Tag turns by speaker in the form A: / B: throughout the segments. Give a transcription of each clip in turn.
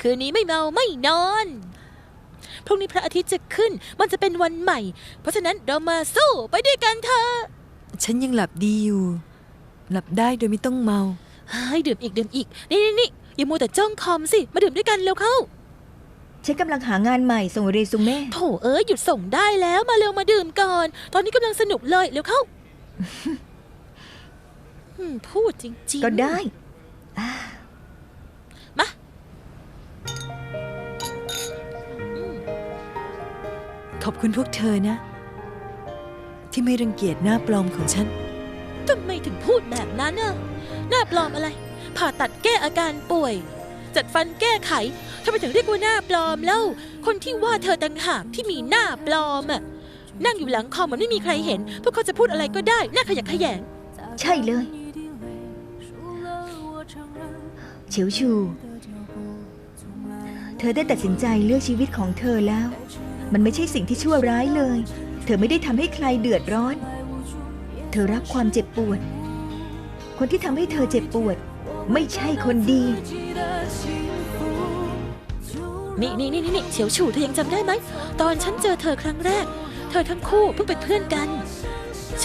A: คืนนี้ไม่เมาไม่นอน พรุ่งนี้พระอาทิตย์จะขึ้น มันจะเป็นวันใหม่ เพราะฉะนั้นเรามาสู้ไปด้วยกันเถอะ
B: ฉันยังหลับดีอยู่ หลับได้โดยไม่ต้องเมา
A: ให้ดื่มอีกดื่มอีก นี่นี่นี่อย่ามัวแต่จ้องคอมสิ มาดื่มด้วยกันเร็วเข้า
C: ฉันกำลังหางานใหม่ส่งเรซูเม่
A: โถเอ้ยหยุดส่งได้แล้วมาเร็วมาดื่มก่อน ตอนนี้กำลังสนุกเลยเร็วเข้าอืมพูดจริงๆ
C: ก็ได้
B: ขอบคุณพวกเธอนะ ที่ไม่รังเกียจหน้าปลอมของฉัน
A: ทำไมถึงพูดแบบนั้นน่ะหน้าปลอมอะไร ผ่าตัดแก้อาการป่วย จัดฟันแก้ไขทำไมถึงเรียกว่าหน้าปลอมเล่าคนที่ว่าเธอต่างหากที่มีหน้าปลอมอะนั่งอยู่หลังคอมเหมือนไม่มีใครเห็น พวกเขาจะพูดอะไรก็ได้หน้าขยะแขยง
C: ใช่เลย เฉียวชู เธอได้ตัดสินใจเลือกชีวิตของเธอแล้ว มันไม่ใช่สิ่งที่ชั่วร้ายเลย เธอไม่ได้ทำให้ใครเดือดร้อน เธอรับความเจ็บปวด คนที่ทำให้เธอเจ็บปวด ไม่ใช่คนดี
A: นี่นี่นี่นี่เฉียวฉู่เธอยังจำได้ไหม ตอนฉันเจอเธอครั้งแรก เธอทั้งคู่เพิ่งเป็นเพื่อนกัน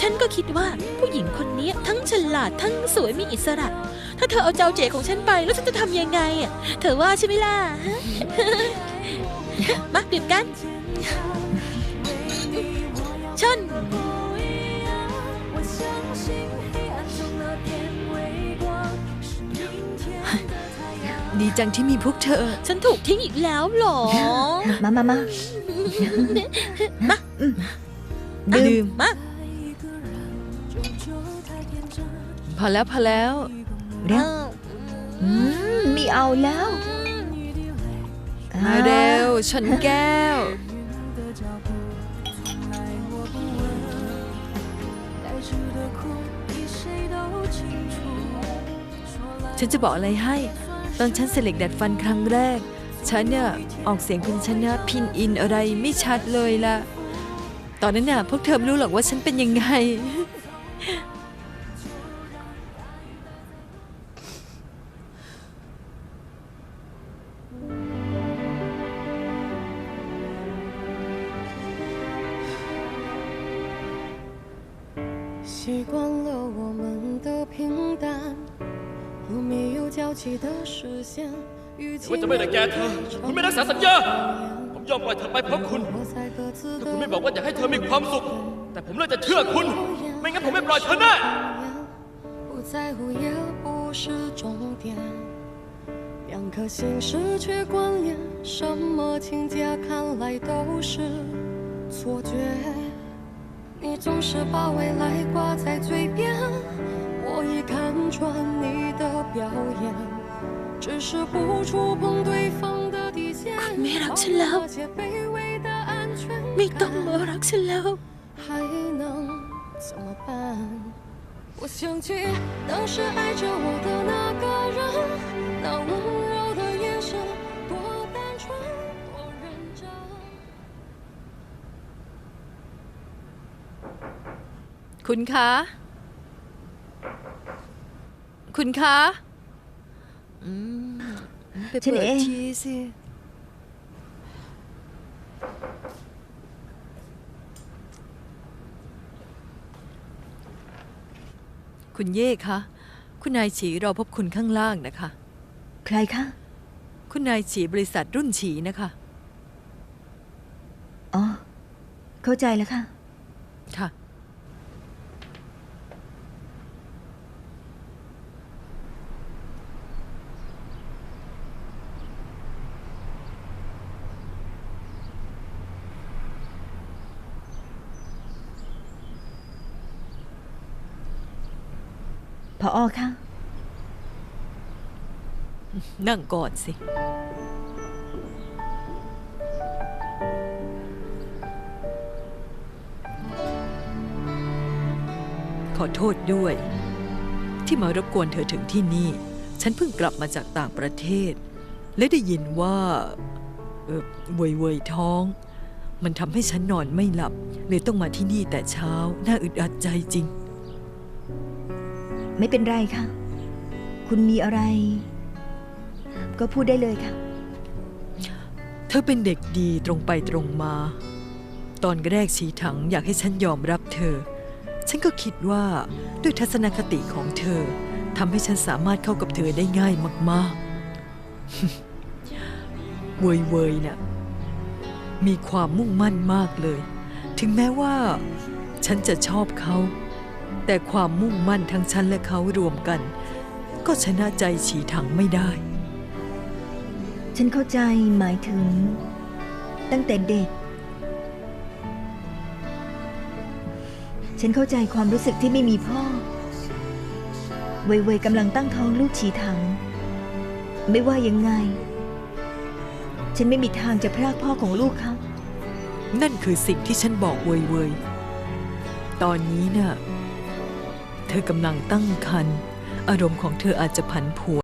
A: ฉันก็คิดว่าผู้หญิงคนนี้ทั้งฉลาดทั้งสวยมีอิสระ ถ้าเธอเอาเจ้าเจ๋ของฉันไปแล้วฉันจะทำยังไงอะ เธอว่าใช่ไหมล่ะ มาดื่มกัน ชน
B: ดีจังที่มีพวกเธอ
A: ฉันถูกทิ้งอีกแล้วเหรอ
C: มามามา
A: มา
C: อืม
A: อะ
B: ดื่ม
A: มา
B: พอแล้วพอแล้ว
C: เร็วอืมมีเอาแล้ว
B: มาเร็วชนแก้ว ฉันจะบอกอะไรให้ ตอนฉันเสล็กดัดฟันครั้งแรก ฉันเนี่ยออกเสียงของฉันนะพินอินอะไรไม่ชัดเลยล่ะ ตอนนั้นน่ะพวกเธอไม่รู้หรอกว่าฉันเป็นยังไง
D: 习惯了我们的平淡，有没有交集的视线？与
E: ว่าจะไม่รังแกเธอ คุณไม่รักษาสัญญา ผมยอมปล่อยเธอไปเพราะคุณ
D: 我在各自
E: ถ้า
D: 的
E: คุณไม่บอกว่าอยากให้เธอมีความสุข แต่ผมเลือกจะเชื่อคุณ ไม่งั้นผมไม่ปล่อยเธอแน่
D: 不在乎也不是终点，两颗心失去关联，什么情节看来都是错觉。 你总是把未来挂在嘴边，我已看穿你的表演，只是不触碰对方的底线。没
A: 落去了，没到我落去了，
D: 还能怎么办？我想起当时爱着我的那个人，那温柔的眼神。
B: คุณคะ คุณคะอืมไป
C: ฉัน
B: เปิด
C: เอง
B: ทีสิ คุณเย่คะ คุณนายฉีรอพบคุณข้างล่างนะคะ
C: ใครคะ
B: คุณนายฉีบริษัทรุ่นฉีนะคะ
C: อ๋อ เข้าใจแล้วค่ะ
B: ค่ะ
C: พออค่ะ
B: นั่งก่อนสิ ขอโทษด้วย ที่มารบกวนเธอถึงที่นี่ ฉันเพิ่งกลับมาจากต่างประเทศ และได้ยินว่าเออเวยเวยท้อง มันทำให้ฉันนอนไม่หลับ เลยต้องมาที่นี่แต่เช้า น่าอึดอัดใจจริง
C: ไม่เป็นไรค่ะ คุณมีอะไร ก็พูดได้เลยค่ะ
B: เธอเป็นเด็กดีตรงไปตรงมา ตอนแรกชีถังอยากให้ฉันยอมรับเธอ ฉันก็คิดว่าด้วยทัศนคติของเธอทำให้ฉันสามารถเข้ากับเธอได้ง่ายมากๆ เวยเวยๆน่ะมีความมุ่งมั่นมากเลย ถึงแม้ว่า ฉันจะชอบเขา แต่ความมุ่งมั่นทั้งฉันและเขารวมกัน ก็ชนะใจฉีถังไม่ได้
C: ฉันเข้าใจหมายถึง ตั้งแต่เด็ก ฉันเข้าใจความรู้สึกที่ไม่มีพ่อ เว่ยๆกำลังตั้งท้องลูกฉีถัง ไม่ว่ายังไง ฉันไม่มีทางจะพรากพ่อของลูกเขา
B: นั่นคือสิ่งที่ฉันบอกเวยเวยๆตอนนี้น่ะ เธอกำลังตั้งครรภ์อารมณ์ของเธออาจจะผันผวน